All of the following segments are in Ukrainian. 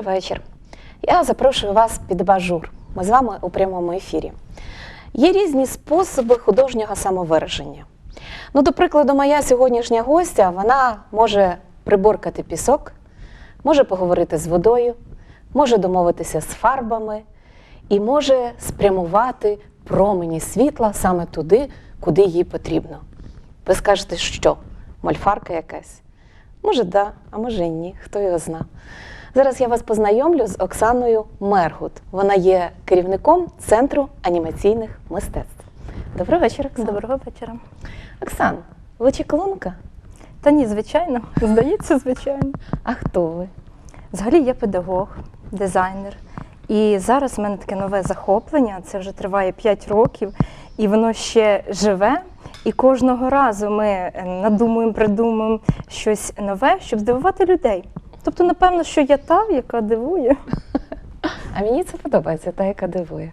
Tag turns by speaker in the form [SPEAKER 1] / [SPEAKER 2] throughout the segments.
[SPEAKER 1] Добрий вечір. Я запрошую вас під бажур. Ми з вами у прямому ефірі. Є різні способи художнього самовираження. Ну, до прикладу, моя сьогоднішня гостя вона може приборкати пісок, може поговорити з водою, може домовитися з фарбами і може спрямувати промені світла саме туди, куди їй потрібно. Ви скажете, що? Мольфарка якась? Може, да, а може і ні, хто його зна. Зараз я вас познайомлю з Оксаною Мергут. Вона є керівником Центру анімаційних мистецтв. Добрий вечір, Оксана.
[SPEAKER 2] Доброго вечора.
[SPEAKER 1] Оксан, ви чеклунка?
[SPEAKER 2] Та ні, звичайно, здається, звичайно.
[SPEAKER 1] А хто ви?
[SPEAKER 2] Взагалі я педагог, дизайнер. І зараз в мене таке нове захоплення. Це вже триває 5 років, і воно ще живе. І кожного разу ми е, надумуємо, придумуємо щось нове, щоб здивувати людей. Тобто, напевно, що я та, яка дивує.
[SPEAKER 1] А мені це подобається, та яка дивує.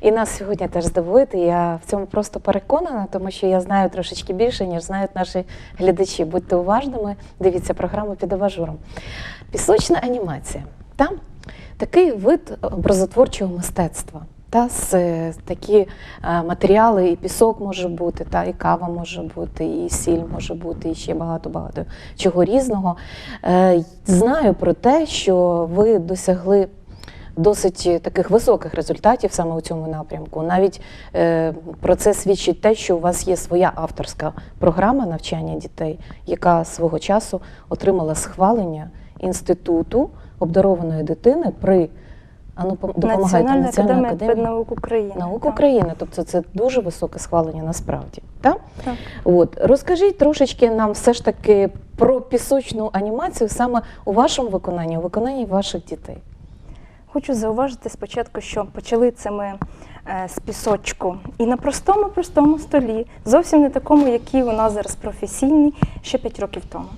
[SPEAKER 1] І нас сьогодні теж здивуєте. Я в цьому просто переконана, тому що я знаю трошечки більше, ніж знають наші глядачі. Будьте уважними, дивіться програму під абажуром. Пісочна анімація. Там такий вид образотворчого мистецтва. Та з е, такі е, матеріали, і пісок може бути, та і кава може бути, і сіль може бути, і ще багато багато чого різного. Е, Знаю про те, що ви досягли досить таких високих результатів саме у цьому напрямку. Навіть е, про це свідчить те, що у вас є своя авторська програма навчання дітей, яка свого часу отримала схвалення інституту обдарованої дитини при а ну, допомагайте
[SPEAKER 2] Національна
[SPEAKER 1] Національна
[SPEAKER 2] академія
[SPEAKER 1] академія
[SPEAKER 2] педнаук України.
[SPEAKER 1] наук
[SPEAKER 2] Так.
[SPEAKER 1] України. Тобто це дуже високе схвалення насправді. Так?
[SPEAKER 2] Так.
[SPEAKER 1] От розкажіть трошечки нам все ж таки про пісочну анімацію саме у вашому виконанні, у виконанні ваших дітей.
[SPEAKER 2] Хочу зауважити спочатку, що почали це ми е, з пісочку. І на простому, простому столі, зовсім не такому, який у нас зараз професійний, ще 5 років тому.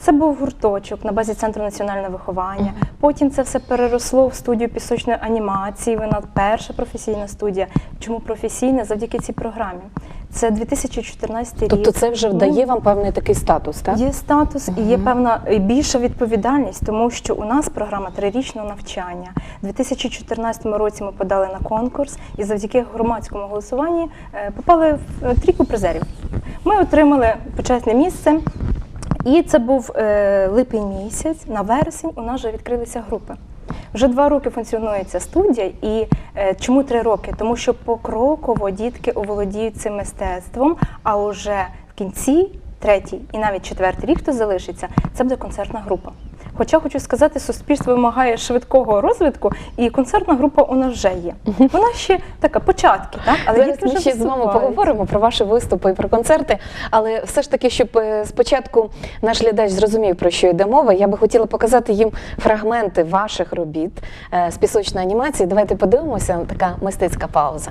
[SPEAKER 2] Це був гурточок на базі центру національного виховання. Потім це все переросло в студію пісочної анімації. Вона перша професійна студія. Чому професійна? Завдяки цій програмі. Це 2014 рік.
[SPEAKER 1] Тобто це вже
[SPEAKER 2] Ну,
[SPEAKER 1] дає вам певний такий статус, так?
[SPEAKER 2] Є статус і є певна більша відповідальність, тому що у нас програма трирічного навчання. У 2014 році ми подали на конкурс і завдяки громадському голосуванні е, попали в трійку призерів. Ми отримали почесне місце, і це був е, липень місяць. На вересень у нас вже відкрилися групи. Вже два роки функціонує ця студія, і е, чому три роки? Тому що покроково дітки оволодіють цим мистецтвом, а уже в кінці, третій і навіть четвертий рік, хто залишиться, це буде концертна група. Хоча хочу сказати, суспільство вимагає швидкого розвитку, і концертна група у нас вже є. Вона ще така початки, так але
[SPEAKER 1] Зараз ми ще з вами поговоримо про ваші виступи і про концерти. Але все ж таки, щоб е, спочатку наш глядач зрозумів, про що йде мова, я би хотіла показати їм фрагменти ваших робіт е, з пісочної анімації. Давайте подивимося, така мистецька пауза.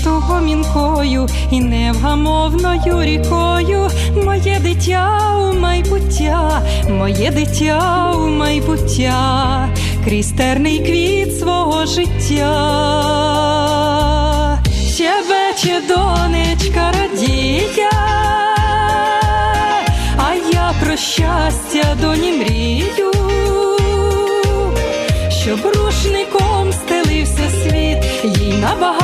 [SPEAKER 3] Світу гомінкою і невгамовною рікою. Моє дитя у майбуття, моє дитя у майбуття, крізь терний квіт свого життя. Щебече донечка радія, а я про щастя доні мрію щоб рушником стелився світ, їй набагато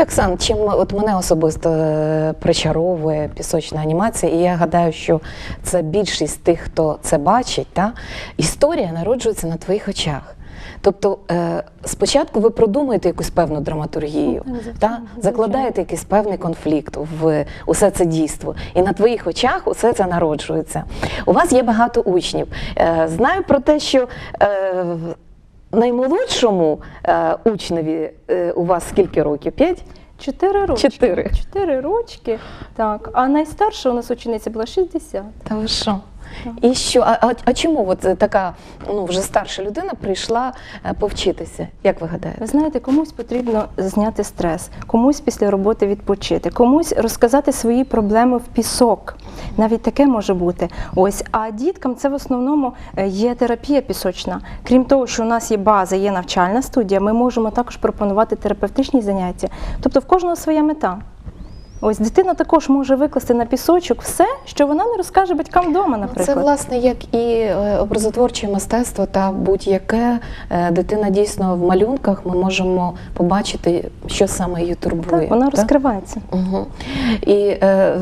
[SPEAKER 1] Оксан, чим от мене особисто е, причаровує пісочна анімація, і я гадаю, що це більшість тих, хто це бачить, та історія народжується на твоїх очах. Тобто е, спочатку ви продумуєте якусь певну драматургію, та, закладаєте якийсь певний конфлікт в усе це дійство, і на твоїх очах усе це народжується. У вас є багато учнів. Е, знаю про те, що наймолодшому е, учневі е, у вас скільки років? П'ять?
[SPEAKER 2] Чотири рочки.
[SPEAKER 1] Чотири.
[SPEAKER 2] Чотири рочки, так. А найстарша у нас учениця була 60.
[SPEAKER 1] Та ви що? І що? А, а, а чому от е, така ну, вже старша людина прийшла е, повчитися? Як ви гадаєте?
[SPEAKER 2] Ви знаєте, комусь потрібно зняти стрес, комусь після роботи відпочити, комусь розказати свої проблеми в пісок. Навіть таке може бути. Ось, а діткам це в основному е, є терапія пісочна. Крім того, що у нас є база, є навчальна студія, ми можемо також пропонувати терапевтичні заняття. Тобто в кожного своя мета. Ось дитина також може викласти на пісочок все, що вона не розкаже батькам вдома, Наприклад, Це
[SPEAKER 1] власне як і е, образотворче мистецтво та будь-яке Е, дитина дійсно в малюнках ми можемо побачити, що саме її турбує.
[SPEAKER 2] Так, вона
[SPEAKER 1] так?
[SPEAKER 2] розкривається.
[SPEAKER 1] Угу. І е,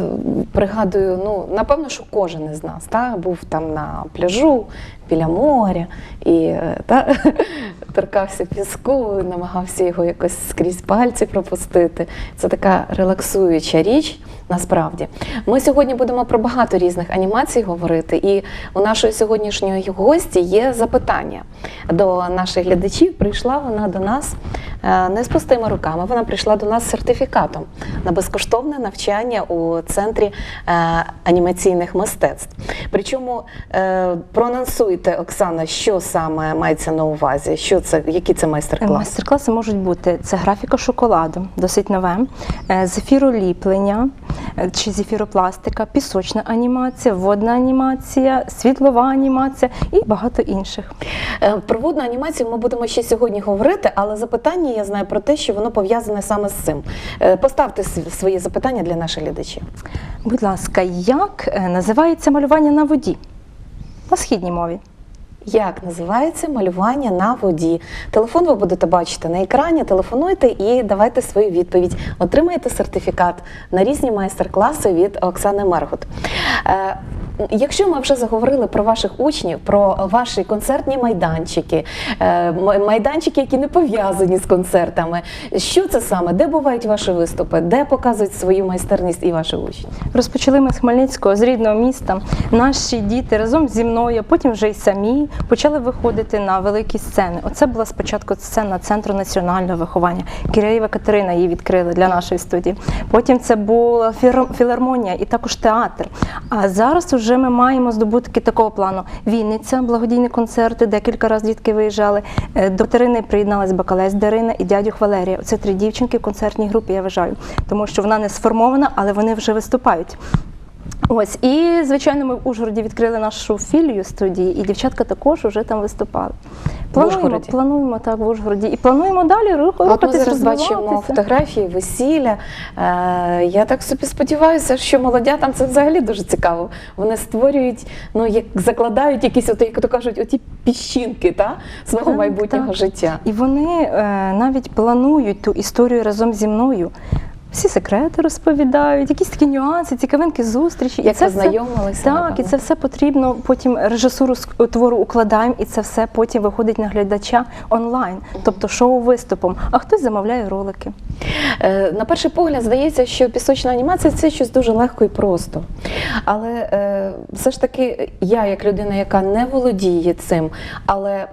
[SPEAKER 1] пригадую, ну напевно, що кожен із нас та, був там на пляжу біля моря і е, та, торкався піску, намагався його якось скрізь пальці пропустити. Це така релаксуюча річ. Насправді, ми сьогодні будемо про багато різних анімацій говорити, і у нашої сьогоднішньої гості є запитання до наших глядачів. Прийшла вона до нас не з пустими руками. Вона прийшла до нас з сертифікатом на безкоштовне навчання у центрі е, анімаційних мистецтв. Причому е, проанонсуйте, Оксана, що саме мається на увазі, що це, які це майстер-класи?
[SPEAKER 2] Майстер-класи можуть бути це графіка шоколаду, досить нове, е, зефіроліплення е, чи зефіропластика, пісочна анімація, водна анімація, світлова анімація і багато інших.
[SPEAKER 1] Е, Про водну анімацію ми будемо ще сьогодні говорити, але запитання я знаю про те, що воно пов'язане саме з цим. Е, Поставте свої запитання для наших глядачів.
[SPEAKER 2] Будь ласка, як е, називається малювання на воді на східній мові?
[SPEAKER 1] Як називається малювання на воді? Телефон ви будете бачити на екрані. Телефонуйте і давайте свою відповідь. Отримаєте сертифікат на різні майстер-класи від Оксани Мергут. Якщо ми вже заговорили про ваших учнів, про ваші концертні майданчики, е, майданчики, які не пов'язані з концертами, що це саме? Де бувають ваші виступи? Де показують свою майстерність і ваші учні?
[SPEAKER 2] Розпочали ми з Хмельницького, з рідного міста. Наші діти разом зі мною, потім вже й самі почали виходити на великі сцени. Оце була спочатку сцена Центру національного виховання. Киряєва Катерина її відкрила для нашої студії. Потім це була філармонія і також театр. А зараз вже ми маємо здобутки такого плану: Вінниця, благодійні концерти, декілька разів дітки виїжджали. Е, До Катерини приєдналась Бакалець Дарина і дядю Валерія. Це три дівчинки в концертній групі, я вважаю, тому що вона не сформована, але вони вже виступають. Ось і звичайно, ми в Ужгороді відкрили нашу філію студії, і дівчатка також вже там виступали. Плануємо,
[SPEAKER 1] Ужгороді?
[SPEAKER 2] плануємо так в Ужгороді і плануємо далі рух-
[SPEAKER 1] От ми зараз бачимо фотографії, весілля. Е, я так собі сподіваюся, що молодятам це взагалі дуже цікаво. Вони створюють, ну як закладають якісь, от, як то кажуть, оті піщинки та, свого
[SPEAKER 2] Так,
[SPEAKER 1] майбутнього
[SPEAKER 2] так.
[SPEAKER 1] життя.
[SPEAKER 2] І вони е, навіть планують ту історію разом зі мною. Всі секрети розповідають, якісь такі нюанси, цікавинки, зустрічі.
[SPEAKER 1] Як
[SPEAKER 2] це
[SPEAKER 1] ви
[SPEAKER 2] все-
[SPEAKER 1] знайомилися,
[SPEAKER 2] Так,
[SPEAKER 1] напевно?
[SPEAKER 2] і це все потрібно. Потім режисуру твору укладаємо, і це все потім виходить на глядача онлайн, тобто шоу виступом. А хтось замовляє ролики.
[SPEAKER 1] Е, На перший погляд здається, що пісочна анімація це щось дуже легко і просто. Але е, все ж таки, я, як людина, яка не володіє цим, але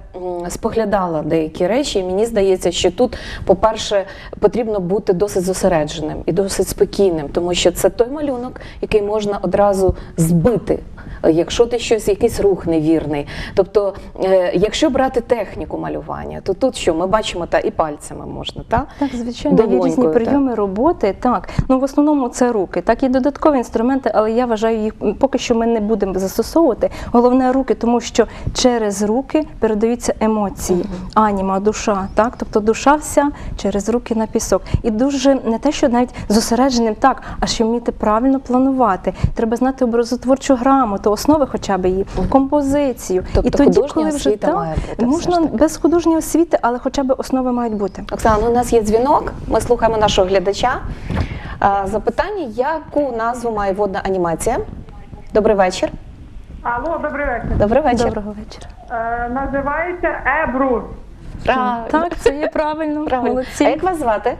[SPEAKER 1] споглядала деякі речі, і мені здається, що тут, по-перше, потрібно бути досить зосередженим і досить спокійним, тому що це той малюнок, який можна одразу збити. Е, Якщо ти щось, якийсь рух невірний. Тобто, е, якщо брати техніку малювання, то тут що ми бачимо та і пальцями можна, та?
[SPEAKER 2] Так, звичайно, є різні прийоми роботи. Так, ну в основному це руки. Так, є додаткові інструменти, але я вважаю, їх поки що ми не будемо застосовувати. Головне руки, тому що через руки передаються емоції, аніма, душа. Так, тобто душа вся через руки на пісок. І дуже не те, що навіть зосередженим, так, а ще вміти правильно планувати. Треба знати образотворчу грамоту. Знати основи, хоча б її, композицію.
[SPEAKER 1] Тобто
[SPEAKER 2] і тоді,
[SPEAKER 1] художня
[SPEAKER 2] коли вже
[SPEAKER 1] освіта
[SPEAKER 2] так,
[SPEAKER 1] має бути все
[SPEAKER 2] можна
[SPEAKER 1] ж
[SPEAKER 2] без художньої освіти, але хоча б основи мають бути.
[SPEAKER 1] Оксана, ну, у нас є дзвінок. Ми слухаємо нашого глядача. Запитання, яку назву має водна анімація? Добрий вечір.
[SPEAKER 4] Алло, добрий вечір.
[SPEAKER 1] Добрий вечір.
[SPEAKER 2] Доброго вечора.
[SPEAKER 4] Е, називається Ебрус.
[SPEAKER 1] Правильно.
[SPEAKER 2] Так, це є правильно.
[SPEAKER 1] Правильно.
[SPEAKER 2] Молодці.
[SPEAKER 1] А як вас звати?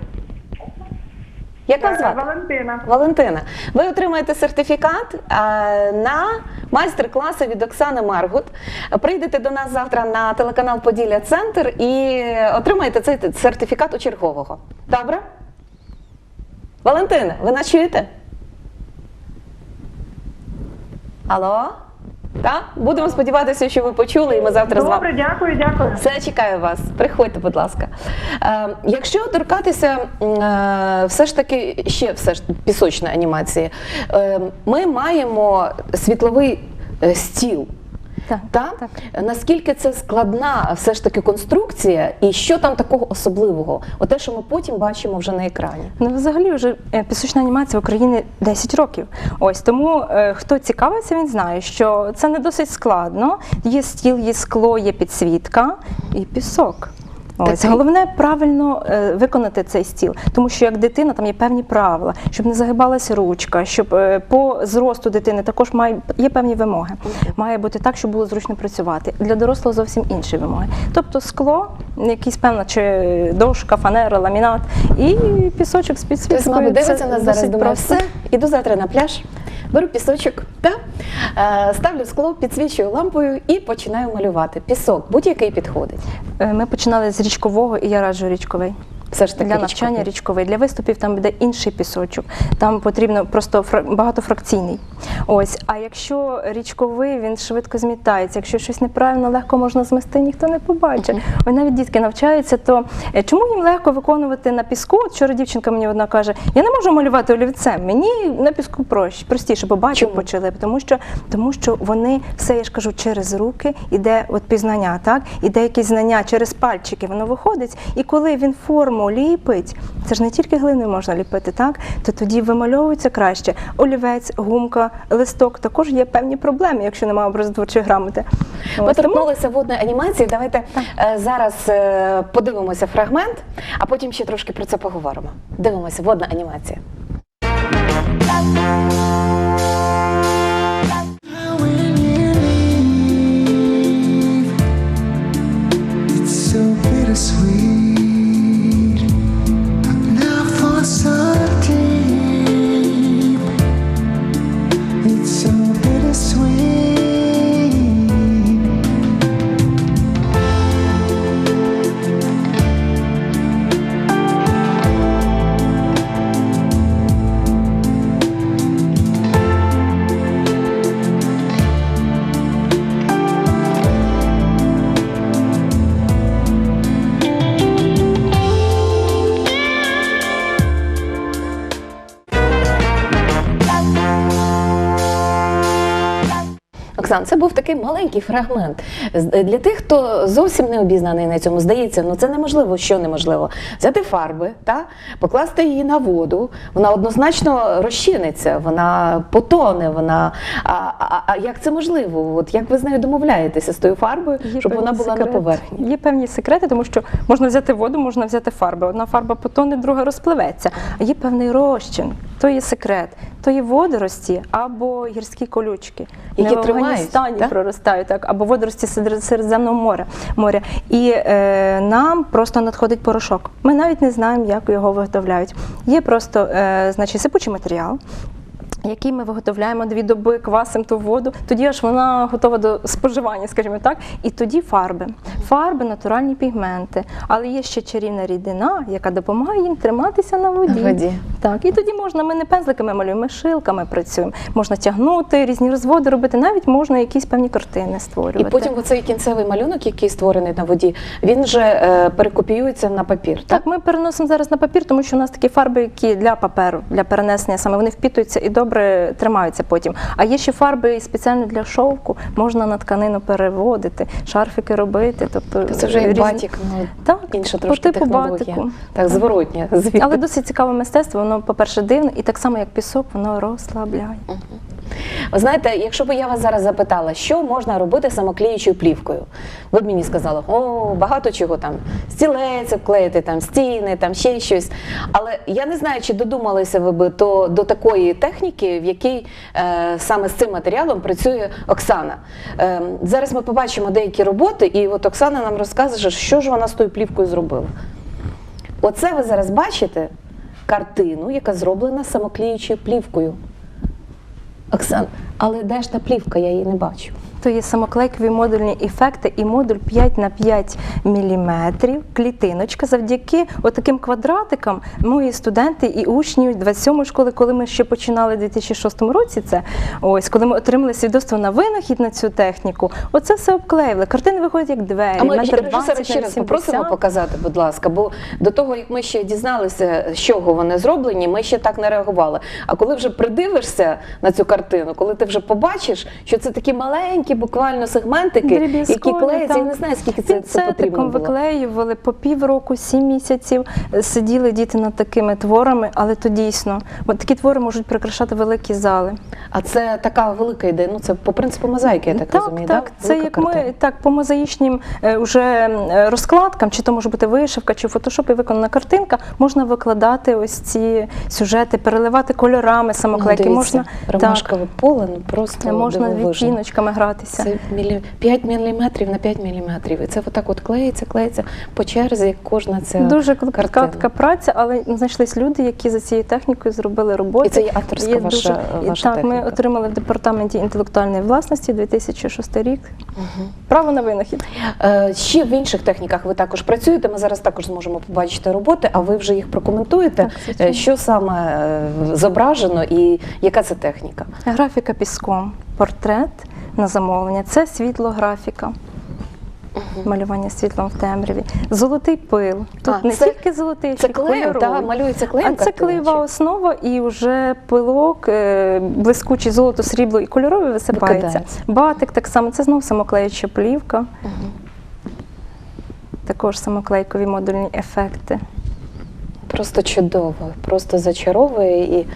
[SPEAKER 1] Як вас звати?
[SPEAKER 4] Валентина.
[SPEAKER 1] Валентина, ви отримаєте сертифікат е, на майстер-класи від Оксани Маргут. Прийдете до нас завтра на телеканал Поділля Центр і отримаєте цей сертифікат у чергового. Добре? Валентина, ви нас чуєте? Алло? Так? Будемо сподіватися, що ви почули, і ми завтра з вами.
[SPEAKER 4] Добре, дякую, дякую.
[SPEAKER 1] Все чекаю вас. Приходьте, будь ласка. Е, якщо торкатися е, все ж таки ще все ж пісочної анімації, е, ми маємо світловий е, стіл.
[SPEAKER 2] Так,
[SPEAKER 1] Та?
[SPEAKER 2] так.
[SPEAKER 1] Наскільки це складна все ж таки конструкція, і що там такого особливого? Оте, що ми потім бачимо вже на екрані.
[SPEAKER 2] Ну, взагалі, вже е, пісочна анімація в Україні 10 років. Ось тому е, хто цікавиться, він знає, що це не досить складно. Є стіл, є скло, є підсвітка і пісок. Ось
[SPEAKER 1] Такий.
[SPEAKER 2] головне правильно е, виконати цей стіл, тому що як дитина там є певні правила, щоб не загибалася ручка, щоб е, по зросту дитини також має є певні вимоги. Має бути так, щоб було зручно працювати. Для дорослого зовсім інші вимоги. Тобто скло, якийсь певна чи дошка, фанера, ламінат і пісочок з
[SPEAKER 1] Хтось, мабуть, дивиться нас зараз, думає,
[SPEAKER 2] просто.
[SPEAKER 1] все, іду завтра на пляж, беру пісочок, та, е, ставлю скло, підсвічую лампою і починаю малювати. Пісок, будь-який підходить.
[SPEAKER 2] Е, Ми починали з річкового, і я раджу річковий.
[SPEAKER 1] Все ж таки
[SPEAKER 2] для навчання
[SPEAKER 1] річковий.
[SPEAKER 2] річковий. Для виступів там буде інший пісочок. Там потрібно просто фра- багатофракційний. Ось. А якщо річковий, він швидко змітається. Якщо щось неправильно, легко можна змести, ніхто не побачить. Ой, навіть дітки навчаються, то е, чому їм легко виконувати на піску? От Вчора дівчинка мені одна каже: я не можу малювати олівцем. Мені на піску проще, простіше, бо бачу почали. Тому що, тому що вони все, я ж кажу, через руки іде от пізнання, так? Іде якісь знання через пальчики, воно виходить. І коли він форму ліпить, це ж не тільки глиною можна ліпити, так? То тоді вимальовується краще. Олівець, гумка, листок також є певні проблеми, якщо немає образотворчої грамоти.
[SPEAKER 1] Ми
[SPEAKER 2] Ось, тому-
[SPEAKER 1] торкнулися водної анімації. Давайте е, зараз е, подивимося фрагмент, а потім ще трошки про це поговоримо. Дивимося, водна анімація. Оксан, це був такий маленький фрагмент. Для тих, хто зовсім не обізнаний на цьому, здається, ну це неможливо, що неможливо. Взяти фарби, та, покласти її на воду, вона однозначно розчиниться, вона потоне, вона. А, а, а як це можливо? От як ви з нею домовляєтеся з тою фарбою,
[SPEAKER 2] Є
[SPEAKER 1] щоб вона була на поверхні?
[SPEAKER 2] Є певні секрети, тому що можна взяти воду, можна взяти фарби. Одна фарба потоне, друга розпливеться. А є певний розчин, то є секрет, то є водорості або гірські колючки,
[SPEAKER 1] Які
[SPEAKER 2] в Афганістані
[SPEAKER 1] так?
[SPEAKER 2] проростають, так, або водорості Середземного моря. моря. І е, нам просто надходить порошок. Ми навіть не знаємо, як його виготовляють. Є просто е, значить, сипучий матеріал. Який ми виготовляємо дві доби, квасимо ту воду, тоді аж вона готова до споживання, скажімо так. І тоді фарби. Фарби, натуральні пігменти. Але є ще чарівна рідина, яка допомагає їм триматися на воді.
[SPEAKER 1] На воді.
[SPEAKER 2] Так, і тоді можна, ми не пензликами малюємо, ми шилками працюємо. Можна тягнути, різні розводи робити, навіть можна якісь певні картини створювати.
[SPEAKER 1] І потім оцей кінцевий малюнок, який створений на воді, він вже е, перекопіюється на папір. Так?
[SPEAKER 2] Так, ми переносимо зараз на папір, тому що у нас такі фарби, які для паперу, для перенесення саме вони впітуються і добре тримаються потім. А є ще фарби спеціально для шовку, можна на тканину переводити, шарфики робити. Тобто
[SPEAKER 1] це вже як
[SPEAKER 2] різні-
[SPEAKER 1] батік, ну,
[SPEAKER 2] Так,
[SPEAKER 1] інша
[SPEAKER 2] по
[SPEAKER 1] трошки
[SPEAKER 2] типу
[SPEAKER 1] технологія.
[SPEAKER 2] батику.
[SPEAKER 1] Так, зворотня. звідти.
[SPEAKER 2] Але досить цікаве мистецтво, воно, по-перше, дивне, і так само, як пісок, воно розслабляє.
[SPEAKER 1] Ви знаєте, якщо б я вас зараз запитала, що можна робити самоклеючою плівкою, ви б мені сказали, о, багато чого там, стілець обклеїти, там стіни, там ще щось. Але я не знаю, чи додумалися ви би то до такої техніки, в якій е, саме з цим матеріалом працює Оксана. Е, зараз ми побачимо деякі роботи, і от Оксана нам розкаже, що ж вона з тою плівкою зробила. Оце ви зараз бачите картину, яка зроблена самоклеючою плівкою. Оксан, але де ж та плівка? Я її не бачу.
[SPEAKER 2] Є самоклейкові модульні ефекти і модуль 5 на 5 мм, клітиночка. Завдяки отаким квадратикам мої студенти і учні 27 школи, коли ми ще починали у 2006 році, це ось коли ми отримали свідоцтво на винахід на цю техніку, оце все обклеїли. Картини виходять як двері.
[SPEAKER 1] А ми
[SPEAKER 2] метр 20
[SPEAKER 1] ще раз попросимо показати, будь ласка, бо до того, як ми ще дізналися, з чого вони зроблені, ми ще так не реагували. А коли вже придивишся на цю картину, коли ти вже побачиш, що це такі маленькі буквально сегментики, які клеються, я не знаю, скільки це, це потрібно було.
[SPEAKER 2] виклеювали по півроку, сім місяців. е, Сиділи діти над такими творами, але то дійсно, бо такі твори можуть прикрашати великі зали.
[SPEAKER 1] А це така велика ідея. Ну це по принципу мозаїки, я так,
[SPEAKER 2] так,
[SPEAKER 1] розумію.
[SPEAKER 2] так,
[SPEAKER 1] да?
[SPEAKER 2] це
[SPEAKER 1] Велика
[SPEAKER 2] як
[SPEAKER 1] картина.
[SPEAKER 2] ми так по мозаїчним е, уже е, розкладкам, чи то може бути вишивка, чи в фотошопі виконана картинка, можна викладати ось ці сюжети, переливати кольорами самоклейки.
[SPEAKER 1] Ну,
[SPEAKER 2] можна
[SPEAKER 1] дивіться, ромашкове поле, ну просто
[SPEAKER 2] можна
[SPEAKER 1] дивовижно.
[SPEAKER 2] відтіночками гратися.
[SPEAKER 1] Це мілі... 5 мм на 5 мм. І це отак от клеїться, клеїться по черзі, кожна ця
[SPEAKER 2] Дуже
[SPEAKER 1] картина.
[SPEAKER 2] така праця, але знайшлись люди, які за цією технікою зробили роботи.
[SPEAKER 1] І це є авторська ваша-
[SPEAKER 2] і
[SPEAKER 1] ваша
[SPEAKER 2] так. Ми отримали в департаменті інтелектуальної власності 2006 рік. Право на винахід.
[SPEAKER 1] Е, Ще в інших техніках ви також працюєте. Ми зараз також зможемо побачити роботи, а ви вже їх прокоментуєте.
[SPEAKER 2] Так.
[SPEAKER 1] Е, Що саме е, зображено і яка це техніка?
[SPEAKER 2] Графіка піском, портрет на замовлення. Це світлографіка. Малювання світлом в темряві. Золотий пил. Тут
[SPEAKER 1] А,
[SPEAKER 2] не
[SPEAKER 1] це-
[SPEAKER 2] тільки золотий,
[SPEAKER 1] Це
[SPEAKER 2] й
[SPEAKER 1] та, малюється клеєм?
[SPEAKER 2] А це клеєва основа, і вже пилок, е, блискучий золото, срібло і кольоровий висипається.
[SPEAKER 1] Викидається.
[SPEAKER 2] Батик так само, це знову самоклеюча плівка. Також самоклейкові модульні ефекти.
[SPEAKER 1] Просто чудово, просто зачаровує і.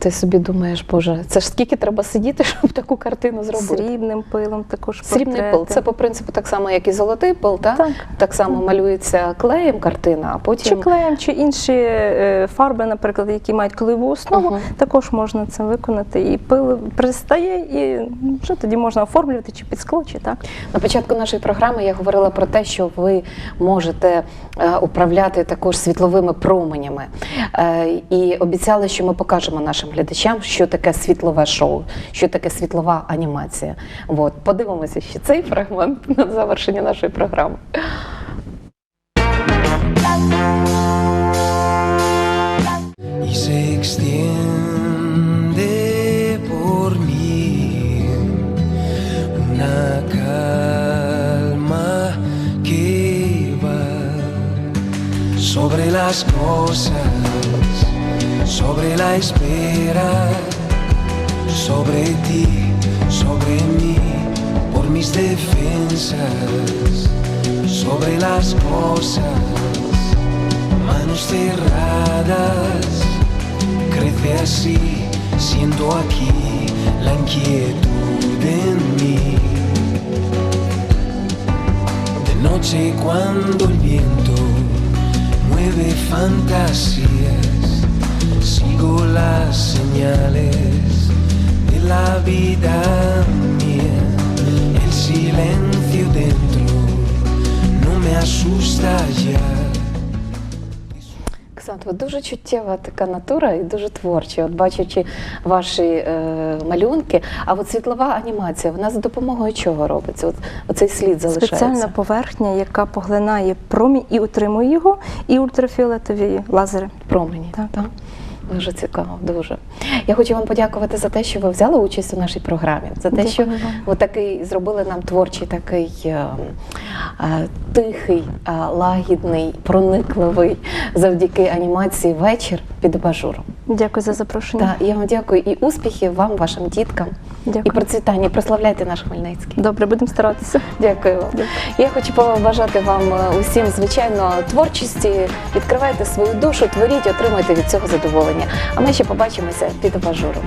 [SPEAKER 1] Ти собі думаєш, боже, це ж скільки треба сидіти, щоб таку картину зробити?
[SPEAKER 2] Срібним пилом також
[SPEAKER 1] Срібний
[SPEAKER 2] портрети.
[SPEAKER 1] пил. Це по принципу так само, як і золотий пил, так?
[SPEAKER 2] Так.
[SPEAKER 1] Так само малюється клеєм картина, а потім.
[SPEAKER 2] Чи клеєм, чи інші е, фарби, наприклад, які мають клеєву основу,
[SPEAKER 1] Мгм.
[SPEAKER 2] також можна це виконати. І пил пристає, і вже тоді можна оформлювати чи під скло, чи так.
[SPEAKER 1] на початку нашої програми я говорила про те, що ви можете е, управляти також світловими променями. Е, І обіцяли, що ми покажемо нашим глядачам, що таке світлове шоу, що таке світлова анімація. От подивимося ще цей фрагмент на завершення нашої програми.
[SPEAKER 5] y se extiende por mí una calma sobre las cosas, sobre la espera, sobre ti, sobre mí, por mis defensas, sobre las cosas manos cerradas, crece así, siento aquí la inquietud en mí. De noche cuando el viento mueve fantasías, sigo las señales de la vida mía, el silencio dentro no me asusta ya.
[SPEAKER 1] Ви дуже чуттєва така натура і дуже творча. От бачачи ваші е, малюнки, а от світлова анімація, вона за допомогою чого робиться? От оцей слід залишається.
[SPEAKER 2] Спеціальна поверхня, яка поглинає промінь і утримує його, і ультрафіолетові лазери.
[SPEAKER 1] промені.
[SPEAKER 2] Так.
[SPEAKER 1] Так. Дуже цікаво, дуже. Я хочу вам подякувати за те, що ви взяли участь у нашій програмі, за те,
[SPEAKER 2] Дякую
[SPEAKER 1] що ви такий зробили нам творчий, такий е, е, тихий, е, лагідний, проникливий завдяки анімації вечір під абажуром.
[SPEAKER 2] Дякую за запрошення.
[SPEAKER 1] Так, я вам дякую і успіхів вам, вашим діткам,
[SPEAKER 2] Дякую.
[SPEAKER 1] і процвітання. Прославляйте наш Хмельницький.
[SPEAKER 2] Добре, будемо старатися.
[SPEAKER 1] Дякую вам. Я хочу побажати вам е, усім, звичайно, творчості. Відкривайте свою душу, творіть, отримайте від цього задоволення. А ми ще побачимося під абажуром.